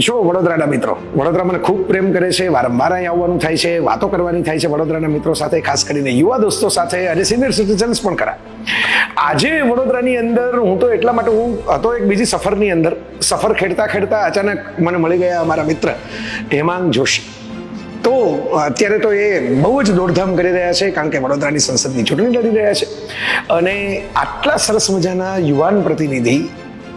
છો વડોદરાના મિત્રો? વડોદરા મને ખૂબ પ્રેમ કરે છે, વારંવાર અહીં આવવાનું થાય છે, વાતો કરવાની થાય છે વડોદરાના મિત્રો સાથે, ખાસ કરીને યુવા દોસ્તો સાથે અને સિનિયર સિટીઝન્સ પણ ખરા. આજે વડોદરાની અંદર હું તો એટલા માટે હું હતો એક બીજી સફરની અંદર. સફર ખેડતા ખેડતા અચાનક મને મળી ગયા અમારા મિત્ર હેમાંગ જોશી. તો અત્યારે તો એ બહુ જ દોડધામ કરી રહ્યા છે, કારણ કે વડોદરાની સંસદની ચૂંટણી લડી રહ્યા છે. અને આટલા સરસ મજાના યુવાન પ્રતિનિધિ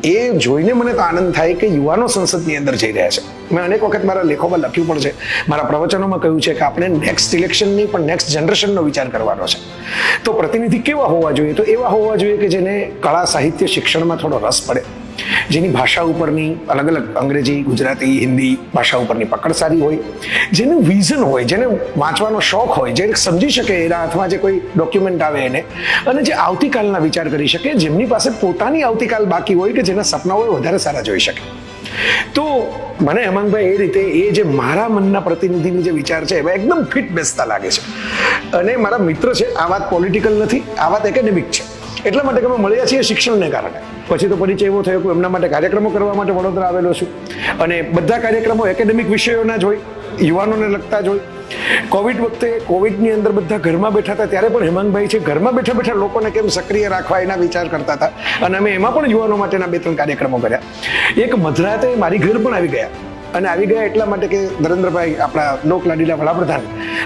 એ જોઈને મને તો આનંદ થાય કે યુવાનો સંસદની અંદર જઈ રહ્યા છે. મેં અનેક વખત મારા લેખોમાં લખ્યું પણ છે. મારા પ્રવચનોમાં કહ્યું છે કે આપણે નેક્સ્ટ ઇલેક્શનની પણ નેક્સ્ટ જનરેશનનો વિચાર કરવાનો છે. તો પ્રતિનિધિ કેવા હોવા જોઈએ? તો એવા હોવા જોઈએ કે જેને કળા સાહિત્ય શિક્ષણમાં થોડો રસ પડે. જેની ભાષા ઉપરની અલગ અલગ અંગ્રેજી, ગુજરાતી, હિન્દી ભાષા ઉપરની પકડ સારી હોય, જેનું વિઝન હોય, જેને વાંચવાનો શોખ હોય, જે સમજી શકે એના હાથમાં જે કોઈ ડોક્યુમેન્ટ આવે એને, અને જે આવતીકાલના વિચાર કરી શકે, જેમની પાસે પોતાની આવતીકાલ બાકી હોય કે જેના સપનાઓ વધારે સારા જોઈ શકે. તો મને હેમંતભાઈ એ રીતે એ જે મારા મનના પ્રતિનિધિની જે વિચાર છે, એમાં એકદમ ફિટ બેસતા લાગે છે. અને મારા મિત્ર છે, આ વાત પોલિટિકલ નથી, આ વાત એકેડેમિક છે. એટલા માટે અમે મળ્યા છીએ શિક્ષણને કારણે. પછી તો પરિચય એવો થયો કે એમના માટે કાર્યક્રમો કરવા માટે વડોદરા આવેલો છું. અને બધા કાર્યક્રમો એકેડેમિક વિષયોના જ હોય, યુવાનોને લગતા જ હોય. કોવિડ વખતે કોવિડની અંદર બધા ઘરમાં બેઠા હતા, ત્યારે પણ હેમાંગભાઈ છે, ઘરમાં બેઠા બેઠા લોકોને કેમ સક્રિય રાખવા એના વિચાર કરતા હતા. અને અમે એમાં પણ યુવાનો માટેના બે ત્રણ કાર્યક્રમો કર્યા. એક મધરાતે મારી ઘર પણ આવી ગયા. અને આવી ગયા એટલા માટે કે નરેન્દ્રભાઈ આપણા લોકલાડીલા વડાપ્રધાન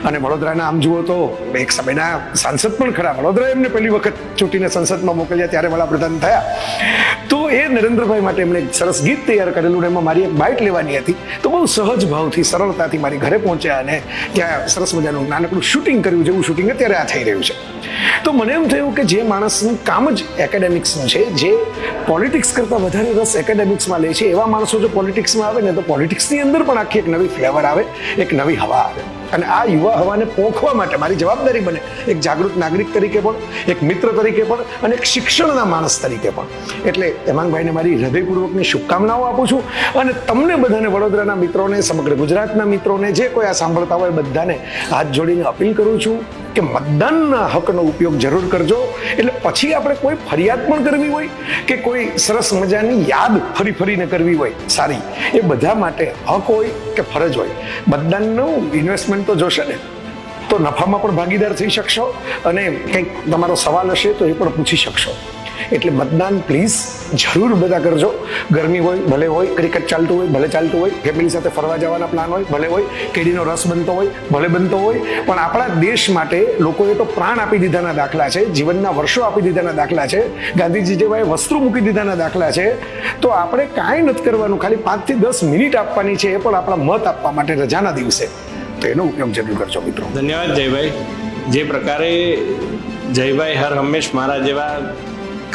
અને વડોદરાના આમ જુઓ તો એક સમયના સાંસદ પણ ખરા. વડોદરા એમને પહેલી વખત ચૂંટીને સંસદમાં મોકલ્યા ત્યારે વડાપ્રધાન થયા. તો એ નરેન્દ્રભાઈ માટે એમણે સરસ ગીત તૈયાર કરેલું ને એમાં મારી એક બાઇટ લેવાની હતી. તો બહુ સહજ ભાવથી, સરળતાથી મારી ઘરે પહોંચ્યા અને ત્યાં સરસ મજાનું નાનકડું શૂટિંગ કર્યું જેવું શૂટિંગ અત્યારે આ થઈ રહ્યું છે. તો મને એમ થયું કે જે માણસનું કામ જ એકેડેમિક્સનું છે, જે પોલિટિક્સ કરતાં વધારે રસ એકેડેમિક્સમાં લે છે, એવા માણસો જો પોલિટિક્સમાં આવે ને તો પોલિટિક્સની અંદર પણ આખી એક નવી ફ્લેવર આવે, એક નવી હવા આવે. અને આ યુવા હવાને પોખવા માટે મારી જવાબદારી બને. એક જાગૃત નાગરિક તરીકે પણ, એક મિત્ર તરીકે પણ, અને એક શિક્ષણના માણસ તરીકે પણ. એટલે હેમાંગભાઈને મારી હૃદયપૂર્વકની શુભકામનાઓ આપું છું અને તમને બધાને વડોદરાના મિત્રોને, સમગ્ર ગુજરાતના મિત્રોને જે કોઈ આ સાંભળતા હોય બધાને હાથ જોડીને અપીલ કરું છું. કે મતદાનના હકનો ઉપયોગ જરૂર કરજો. એટલે પછી આપણે કોઈ ફરિયાદ પણ કરવી હોય કે કોઈ સરસ મજાની યાદ ફરી ફરીને કરવી હોય. સારી. એ બધા માટે હક હોય કે ફરજ હોય. મતદાનનું ઇન્વેસ્ટમેન્ટ તો જોશે ને. તો નફામાં પણ ભાગીદાર થઈ શકશો અને કંઈક તમારો સવાલ હશે તો એ પણ પૂછી શકશો. એટલે મતદાન પ્લીઝ જરૂર બધા કરજો. ગરમી હોય, ભલે હોય ક્રિકેટ ચાલતું હોય, ભલે ચાલતું હોય ફેમિલી સાથે ફરવા જવાના પ્લાન હોય, ભલે હોય, કેડીનો રસ બનતો હોય, ભલે બનતો હોય, પણ આપણા દેશ માટે લોકોએ તો પ્રાણ આપી દીધાના દાખલા છે, જીવનના વર્ષો આપી દીધાના દાખલા છે, ગાંધીજી જેવાએ વસ્ત્રો મૂકી દીધાના દાખલા છે, તો આપણે કાંઈ નથી કરવાનું, ખાલી પાંચથી દસ મિનિટ આપવાની છે એ પણ આપણા મત આપવા માટે રજાના દિવસે. તો એનો ઉપયોગ જરૂર કરજો મિત્રો. ધન્યવાદ જયભાઈ. જે પ્રકારે જયભાઈ હર હંમેશ મારા જેવા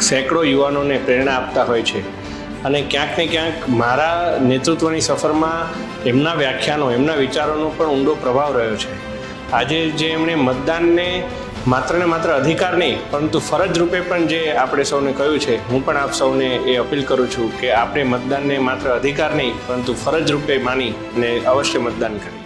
સેંકડો યુવાનોને પ્રેરણા આપતા હોય છે. અને ક્યાંક ને ક્યાંક મારા નેતૃત્વની સફરમાં એમના વ્યાખ્યાનો, એમના વિચારોનો પણ ઊંડો પ્રભાવ રહ્યો છે. આજે જે એમણે મતદાનને માત્ર ને માત્ર અધિકાર નહીં, પરંતુ ફરજ રૂપે પણ જે આપણે સૌને કહ્યું છે, હું પણ આપ સૌને એ અપીલ કરું છું કે આપણે મતદાનને માત્ર અધિકાર નહીં, પરંતુ ફરજ રૂપે માની અને અવશ્ય મતદાન કરીએ.